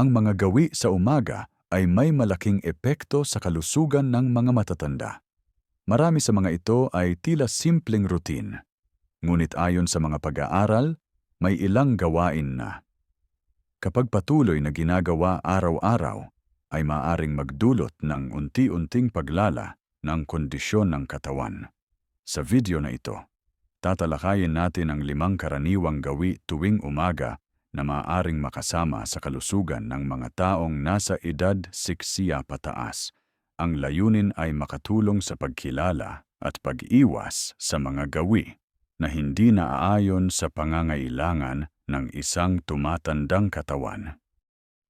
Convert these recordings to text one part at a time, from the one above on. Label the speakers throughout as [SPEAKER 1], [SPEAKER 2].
[SPEAKER 1] ang mga gawi sa umaga ay may malaking epekto sa kalusugan ng mga matatanda. Marami sa mga ito ay tila simpleng routine. Ngunit ayon sa mga pag-aaral, may ilang gawain na. Kapag patuloy na ginagawa araw-araw, ay maaring magdulot ng unti-unting paglala ng kondisyon ng katawan. Sa video na ito, tatalakayin natin ang limang karaniwang gawi tuwing umaga na maaaring makasama sa kalusugan ng mga taong nasa edad siksiya pataas. Ang layunin ay makatulong sa pagkilala at pag-iwas sa mga gawi na hindi naaayon sa pangangailangan ng isang tumatandang katawan.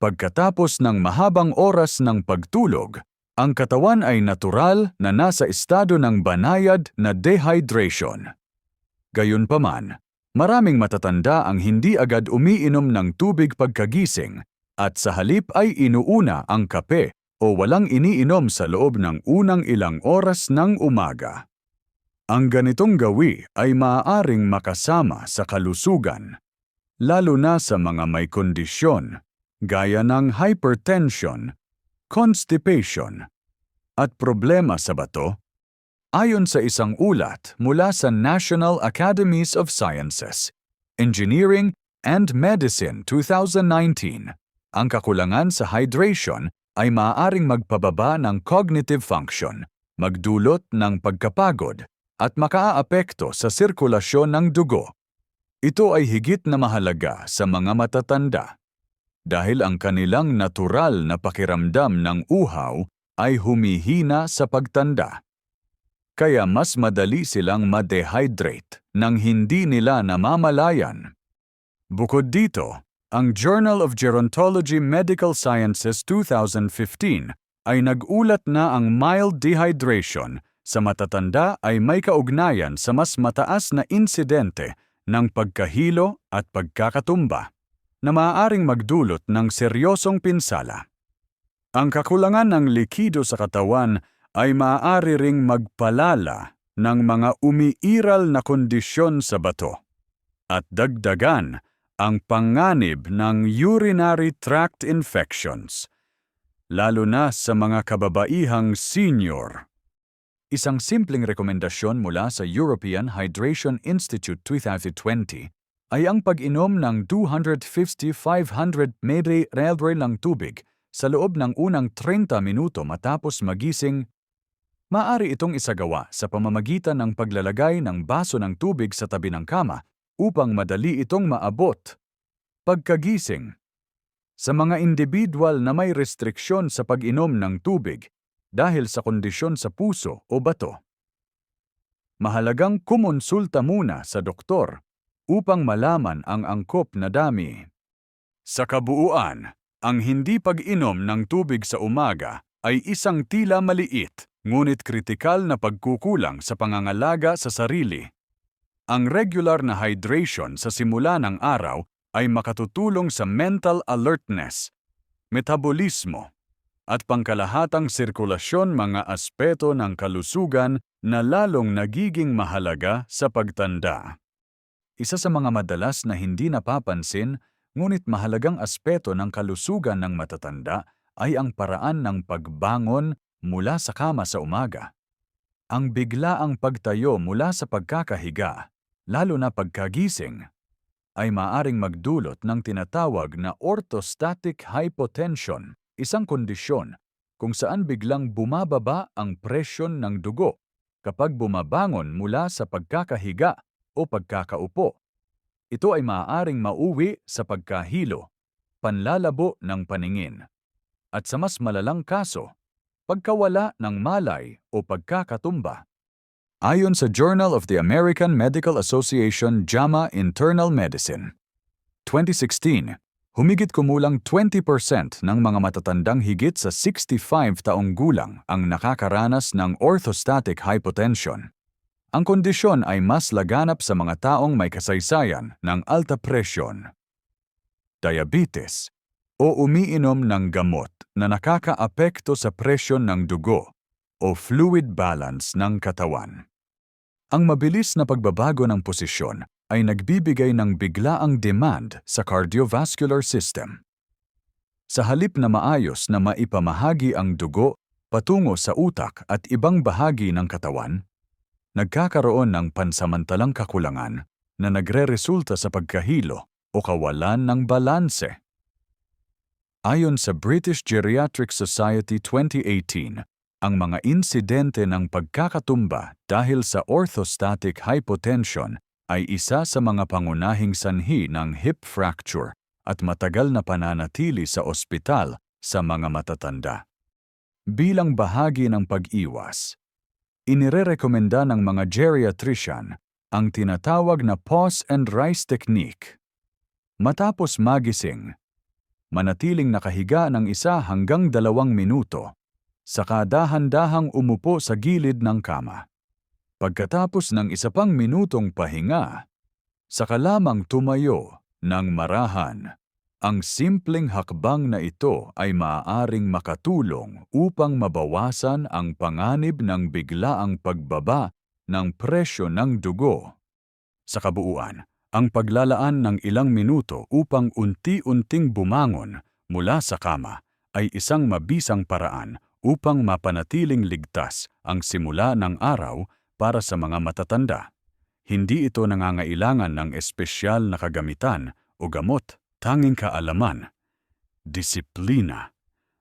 [SPEAKER 1] Pagkatapos ng mahabang oras ng pagtulog, ang katawan ay natural na nasa estado ng banayad na dehydration. Gayunpaman, maraming matatanda ang hindi agad umiinom ng tubig pagkagising at sa halip ay inuuna ang kape o walang iniinom sa loob ng unang ilang oras ng umaga. Ang ganitong gawi ay maaaring makasama sa kalusugan, lalo na sa mga may kondisyon gaya ng hypertension, constipation, at problema sa bato. Ayon sa isang ulat mula sa National Academies of Sciences, Engineering and Medicine 2019, ang kakulangan sa hydration ay maaaring magpababa ng cognitive function, magdulot ng pagkapagod, at makaaapekto sa sirkulasyon ng dugo. Ito ay higit na mahalaga sa mga matatanda dahil ang kanilang natural na pakiramdam ng uhaw ay humihina sa pagtanda. Kaya mas madali silang ma-dehydrate nang hindi nila namamalayan. Bukod dito, ang Journal of Gerontology Medical Sciences 2015 ay nag-ulat na ang mild dehydration sa matatanda ay may kaugnayan sa mas mataas na insidente ng pagkahilo at pagkakatumba na maaaring magdulot ng seryosong pinsala. Ang kakulangan ng likido sa katawan ay maaari ring magpalala ng mga umiiral na kondisyon sa bato at dagdagan ang panganib ng urinary tract infections, lalo na sa mga kababaihang senior. Isang simpleng rekomendasyon mula sa European Hydration Institute 2020 ay ang pag-inom ng 250-500 ml ng tubig sa loob ng unang 30 minuto matapos magising. Maari itong isagawa sa pamamagitan ng paglalagay ng baso ng tubig sa tabi ng kama upang madali itong maabot. Pagkagising Sa mga individual na may restriksyon sa pag-inom ng tubig, dahil sa kondisyon sa puso o bato. Mahalagang kumonsulta muna sa doktor upang malaman ang angkop na dami. Sa kabuuan, ang hindi pag-inom ng tubig sa umaga ay isang tila maliit ngunit kritikal na pagkukulang sa pangangalaga sa sarili. Ang regular na hydration sa simula ng araw ay makatutulong sa mental alertness, metabolismo, at pangkalahatang sirkulasyon mga aspeto ng kalusugan na lalong nagiging mahalaga sa pagtanda. Isa sa mga madalas na hindi napapansin ngunit mahalagang aspeto ng kalusugan ng matatanda ay ang paraan ng pagbangon mula sa kama sa umaga. Ang biglaang pagtayo mula sa pagkakahiga, lalo na pagkagising, ay maaring magdulot ng tinatawag na orthostatic hypotension isang kondisyon kung saan biglang bumababa ang presyon ng dugo kapag bumabangon mula sa pagkakahiga o pagkakaupo. Ito ay maaaring mauwi sa pagkahilo, panlalabo ng paningin, at sa mas malalang kaso, pagkawala ng malay o pagkakatumba. Ayon sa Journal of the American Medical Association JAMA Internal Medicine, 2016, Humigit kumulang 20% ng mga matatandang higit sa 65 taong gulang ang nakakaranas ng orthostatic hypotension. Ang kondisyon ay mas laganap sa mga taong may kasaysayan ng alta presyon, diabetes, o umiinom ng gamot na nakakaapekto sa presyon ng dugo o fluid balance ng katawan. Ang mabilis na pagbabago ng posisyon ay nagbibigay ng biglaang demand sa cardiovascular system. Sa halip na maayos na maipamahagi ang dugo patungo sa utak at ibang bahagi ng katawan, nagkakaroon ng pansamantalang kakulangan na nagre-resulta sa pagkahilo o kawalan ng balanse. Ayon sa British Geriatric Society 2018, ang mga insidente ng pagkakatumba dahil sa orthostatic hypotension ay isa sa mga pangunahing sanhi ng hip fracture at matagal na pananatili sa ospital sa mga matatanda. Bilang bahagi ng pag-iwas, inirerekomenda ng mga geriatrician ang tinatawag na pause and rise technique. Matapos magising, manatiling nakahiga ng isa hanggang dalawang minuto, saka dahan-dahang umupo sa gilid ng kama. Pagkatapos ng isa pang minutong pahinga, saka lamang tumayo ng marahan. Ang simpleng hakbang na ito ay maaaring makatulong upang mabawasan ang panganib ng biglaang pagbaba ng presyo ng dugo. Sa kabuuan, ang paglalaan ng ilang minuto upang unti-unting bumangon mula sa kama ay isang mabisang paraan upang mapanatiling ligtas ang simula ng araw para sa mga matatanda. Hindi ito nangangailangan ng espesyal na kagamitan o gamot tanging kaalaman, disiplina,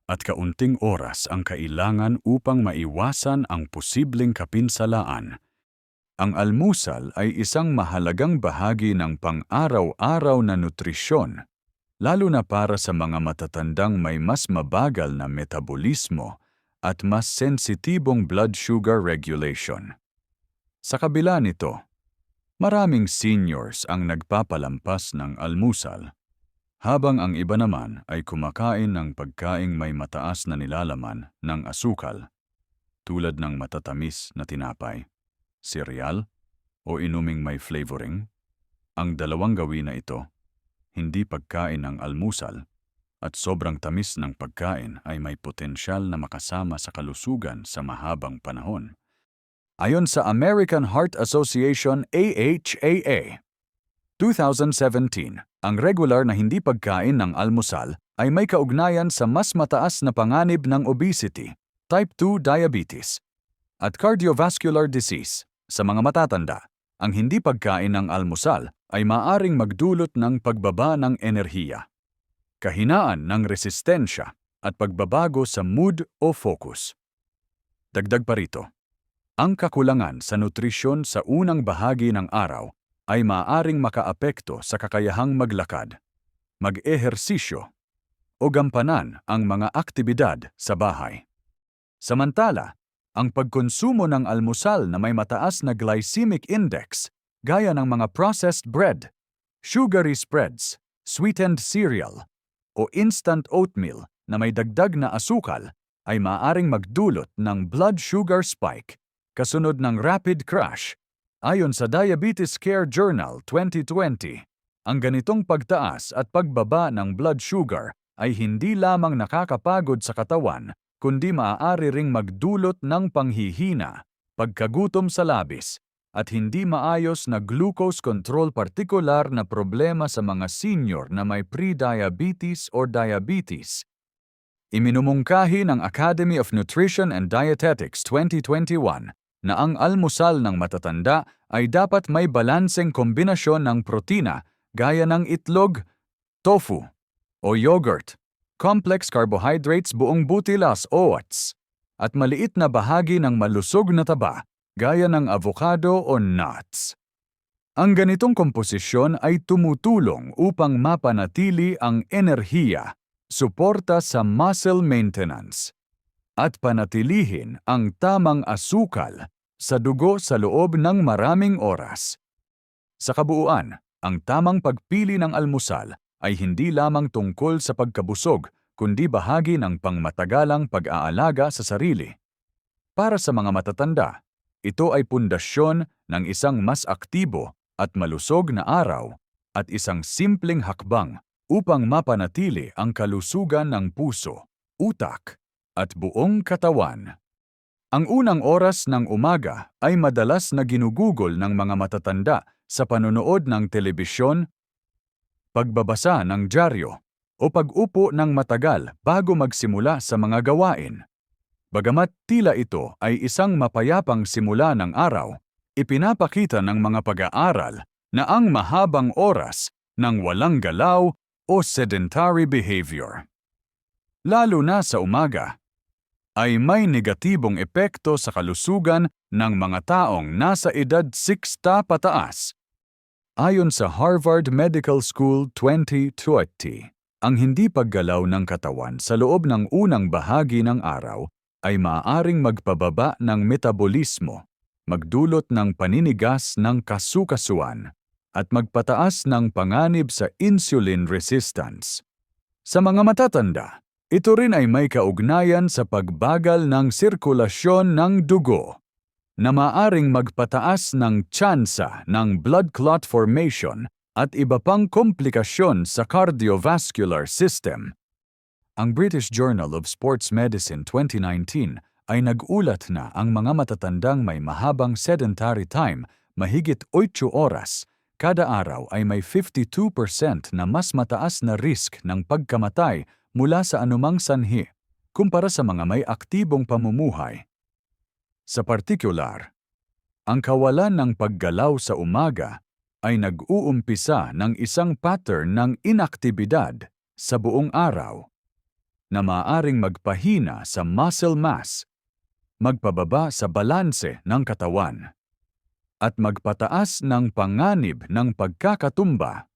[SPEAKER 1] at kaunting oras ang kailangan upang maiwasan ang posibleng kapinsalaan. Ang almusal ay isang mahalagang bahagi ng pang-araw-araw na nutrisyon, lalo na para sa mga matatandang may mas mabagal na metabolismo at mas sensitibong blood sugar regulation. Sa kabila nito, maraming seniors ang nagpapalampas ng almusal habang ang iba naman ay kumakain ng pagkaing may mataas na nilalaman ng asukal, tulad ng matatamis na tinapay, cereal, o inuming may flavoring, ang dalawang gawin na ito, hindi pagkain ng almusal, at sobrang tamis ng pagkain ay may potensyal na makasama sa kalusugan sa mahabang panahon. Ayon sa American Heart Association AHAA, 2017, ang regular na hindi pagkain ng almusal ay may kaugnayan sa mas mataas na panganib ng obesity, type 2 diabetes, at cardiovascular disease. Sa mga matatanda, ang hindi pagkain ng almusal ay maaring magdulot ng pagbaba ng enerhiya, kahinaan ng resistensya, at pagbabago sa mood o focus. Dagdag pa rito, ang kakulangan sa nutrisyon sa unang bahagi ng araw ay maaaring makaapekto sa kakayahang maglakad, mag-ehersisyo, o gampanan ang mga aktibidad sa bahay. Samantala, ang pagkonsumo ng almusal na may mataas na glycemic index, gaya ng mga processed bread, sugary spreads, sweetened cereal, o instant oatmeal na may dagdag na asukal, ay maaaring magdulot ng blood sugar spike, kasunod ng rapid crash. Ayon sa Diabetes Care Journal 2020, ang ganitong pagtaas at pagbaba ng blood sugar ay hindi lamang nakakapagod sa katawan, kundi maaari ring magdulot ng panghihina, pagkagutom sa labis, at hindi maayos na glucose control partikular na problema sa mga senior na may pre-diabetes or diabetes. Iminumungkahi ng Academy of Nutrition and Dietetics 2021 na ang almusal ng matatanda ay dapat may balanseng kombinasyon ng protina gaya ng itlog, tofu, o yogurt, complex carbohydrates buong butilas oats, at maliit na bahagi ng malusog na taba gaya ng avocado o nuts. Ang ganitong komposisyon ay tumutulong upang mapanatili ang enerhiya, suporta sa muscle maintenance, at panatilihin ang tamang asukal sa dugo sa loob ng maraming oras. Sa kabuuan, ang tamang pagpili ng almusal ay hindi lamang tungkol sa pagkabusog kundi bahagi ng pangmatagalang pag-aalaga sa sarili. Para sa mga matatanda, ito ay pundasyon ng isang mas aktibo at malusog na araw at isang simpleng hakbang upang mapanatili ang kalusugan ng puso, utak, at buong katawan. Ang unang oras ng umaga ay madalas na ginugugol ng mga matatanda sa panonood ng telebisyon, pagbabasa ng dyaryo, o pag-upo ng matagal bago magsimula sa mga gawain. Bagamat tila ito ay isang mapayapang simula ng araw, ipinapakita ng mga pag-aaral na ang mahabang oras ng walang galaw o sedentary behavior, lalo na sa umaga, ay may negatibong epekto sa kalusugan ng mga taong nasa edad 60 pataas. Ayon sa Harvard Medical School 2020, ang hindi paggalaw ng katawan sa loob ng unang bahagi ng araw ay maaaring magpababa ng metabolismo, magdulot ng paninigas ng kasukasuan, at magpataas ng panganib sa insulin resistance. Sa mga matatanda, ito rin ay may kaugnayan sa pagbagal ng sirkulasyon ng dugo na maaring magpataas ng tsansa ng blood clot formation at iba pang komplikasyon sa cardiovascular system. Ang British Journal of Sports Medicine 2019 ay nag-ulat na ang mga matatandang may mahabang sedentary time, mahigit 8 oras, kada araw ay may 52% na mas mataas na risk ng pagkamatay mula sa anumang sanhi kumpara sa mga may aktibong pamumuhay. Sa partikular, ang kawalan ng paggalaw sa umaga ay nag-uumpisa ng isang pattern ng inaktibidad sa buong araw na maaring magpahina sa muscle mass, magpababa sa balanse ng katawan, at magpataas ng panganib ng pagkakatumba.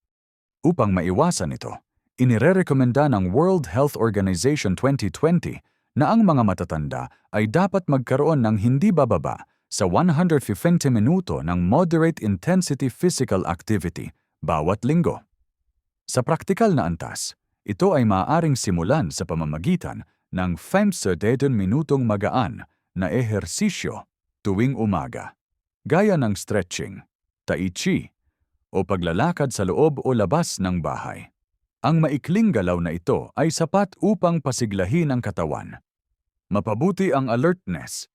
[SPEAKER 1] Upang maiwasan ito, inirerekomenda ng World Health Organization 2020 na ang mga matatanda ay dapat magkaroon ng hindi bababa sa 150 minuto ng moderate intensity physical activity bawat linggo. Sa praktikal na antas, ito ay maaaring simulan sa pamamagitan ng 5 minutong magaan na ehersisyo tuwing umaga, gaya ng stretching, tai chi, o paglalakad sa loob o labas ng bahay. Ang maikling galaw na ito ay sapat upang pasiglahin ang katawan mapabuti ang alertness,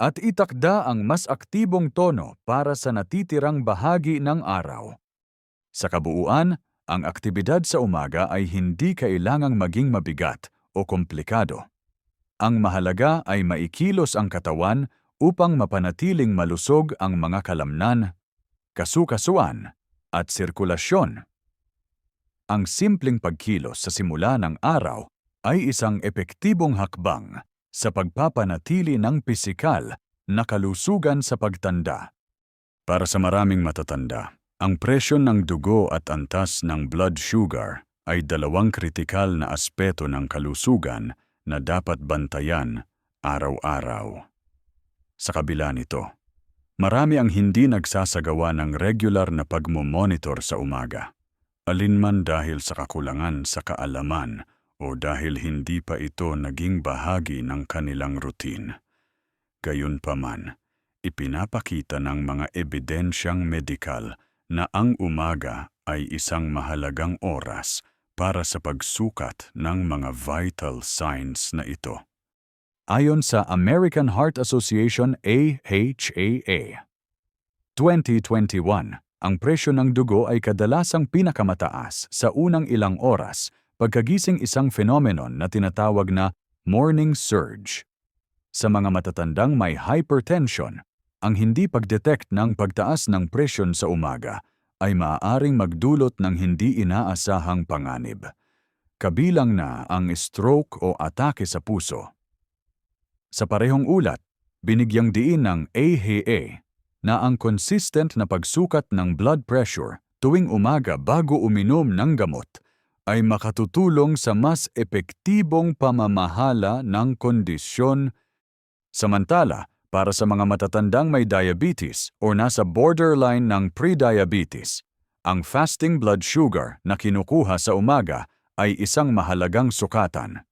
[SPEAKER 1] at itakda ang mas aktibong tono para sa natitirang bahagi ng araw. Sa kabuuan, ang aktibidad sa umaga ay hindi kailangang maging mabigat o komplikado. Ang mahalaga ay maikilos ang katawan upang mapanatiling malusog ang mga kalamnan, kasukasuan, at sirkulasyon. Ang simpleng pagkilos sa simula ng araw ay isang epektibong hakbang sa pagpapanatili ng pisikal na kalusugan sa pagtanda. Para sa maraming matatanda, ang presyon ng dugo at antas ng blood sugar ay dalawang kritikal na aspeto ng kalusugan na dapat bantayan araw-araw. Sa kabila nito, marami ang hindi nagsasagawa ng regular na pagmomonitor sa umaga, alinman dahil sa kakulangan sa kaalaman o dahil hindi pa ito naging bahagi ng kanilang routine. Gayunpaman, ipinapakita ng mga ebidensyang medikal na ang umaga ay isang mahalagang oras para sa pagsukat ng mga vital signs na ito. Ayon sa American Heart Association AHAA, 2021, ang presyo ng dugo ay kadalasang pinakamataas sa unang ilang oras pagkagising isang phenomenon na tinatawag na morning surge. Sa mga matatandang may hypertension, ang hindi pagdetect ng pagtaas ng presyon sa umaga ay maaaring magdulot ng hindi inaasahang panganib. Kabilang na ang stroke o atake sa puso. Sa parehong ulat, binigyang diin ng AHA na ang consistent na pagsukat ng blood pressure tuwing umaga bago uminom ng gamot ay makatutulong sa mas epektibong pamamahala ng kondisyon. Samantala, para sa mga matatandang may diabetes o nasa borderline ng pre-diabetes, ang fasting blood sugar na kinukuha sa umaga ay isang mahalagang sukatan.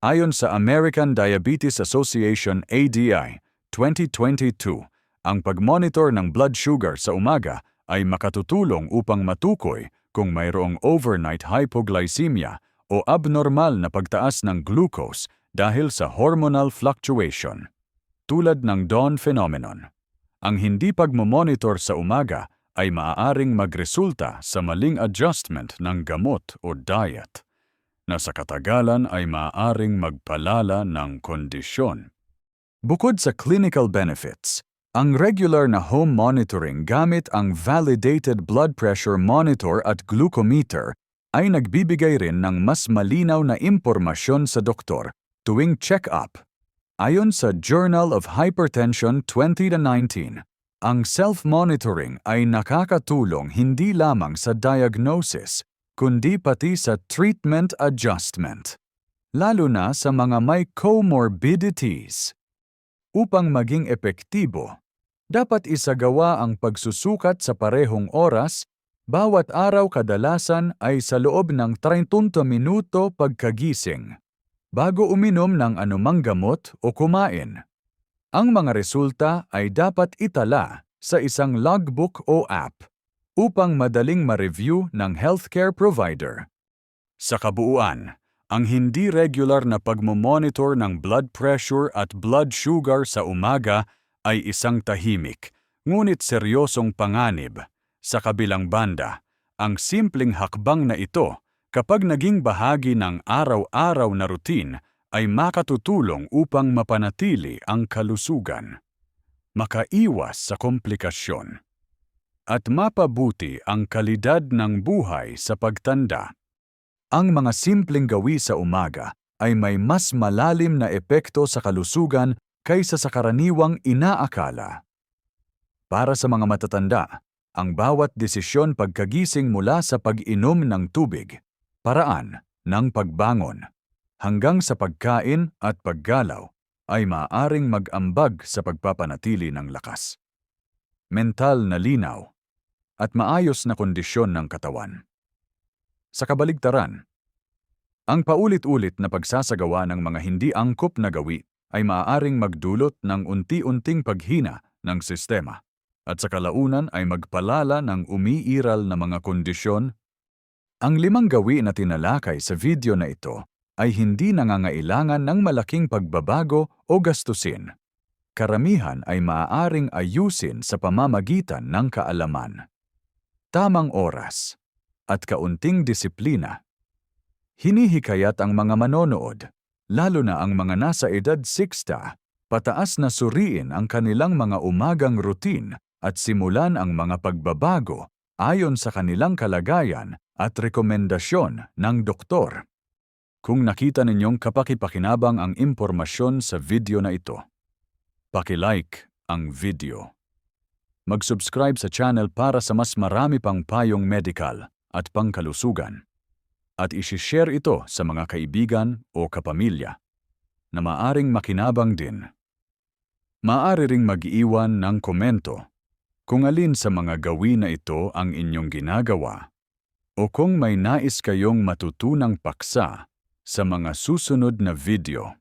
[SPEAKER 1] Ayon sa American Diabetes Association ADI 2022, ang pagmonitor ng blood sugar sa umaga ay makatutulong upang matukoy kung mayroong overnight hypoglycemia o abnormal na pagtaas ng glucose dahil sa hormonal fluctuation. Tulad ng dawn phenomenon, ang hindi pagmomonitor sa umaga ay maaaring magresulta sa maling adjustment ng gamot o diet. na sa katagalan ay maaaring magpalala ng kondisyon. Bukod sa clinical benefits, ang regular na home monitoring gamit ang validated blood pressure monitor at glucometer ay nagbibigay rin ng mas malinaw na impormasyon sa doktor tuwing check-up. Ayon sa Journal of Hypertension 2019, ang self-monitoring ay nakakatulong hindi lamang sa diagnosis, kundi pati sa treatment adjustment, lalo na sa mga may comorbidities. Upang maging epektibo, dapat isagawa ang pagsusukat sa parehong oras bawat araw kadalasan ay sa loob ng 30 minuto pagkagising, bago uminom ng anumang gamot o kumain. Ang mga resulta ay dapat itala sa isang logbook o app upang madaling ma-review ng healthcare provider. Sa kabuuan, ang hindi regular na pagmomonitor ng blood pressure at blood sugar sa umaga ay isang tahimik, ngunit seryosong panganib sa kabilang banda, ang simpleng hakbang na ito kapag naging bahagi ng araw-araw na routine ay makatutulong upang mapanatili ang kalusugan, makaiwas sa komplikasyon, at mapabuti ang kalidad ng buhay sa pagtanda. Ang mga simpleng gawi sa umaga ay may mas malalim na epekto sa kalusugan kaysa sa karaniwang inaakala. Para sa mga matatanda, ang bawat desisyon pagkagising mula sa pag-inom ng tubig, paraan ng pagbangon, hanggang sa pagkain at paggalaw ay maaaring mag-ambag sa pagpapanatili ng lakas, mental na linaw, at maayos na kondisyon ng katawan. Sa kabaligtaran, ang paulit-ulit na pagsasagawa ng mga hindi angkop na gawi ay maaaring magdulot ng unti-unting paghina ng sistema at sa kalaunan ay magpalala ng umiiral na mga kondisyon. Ang limang gawi na tinalakay sa video na ito ay hindi nangangailangan ng malaking pagbabago o gastusin. Karamihan ay maaaring ayusin sa pamamagitan ng kaalaman, tamang oras, at kaunting disiplina. Hinihikayat ang mga manonood, lalo na ang mga nasa edad 60, pataas na suriin ang kanilang mga umagang routine at simulan ang mga pagbabago ayon sa kanilang kalagayan at rekomendasyon ng doktor. Kung nakita ninyong kapakipakinabang ang impormasyon sa video na ito, paki-like ang video. Mag-subscribe sa channel para sa mas marami pang payong medical at pangkalusugan. At isishare ito sa mga kaibigan o kapamilya na maaring makinabang din. Maaari ring mag-iwan ng komento kung alin sa mga gawin na ito ang inyong ginagawa, o kung may nais kayong matutunang paksa sa mga susunod na video.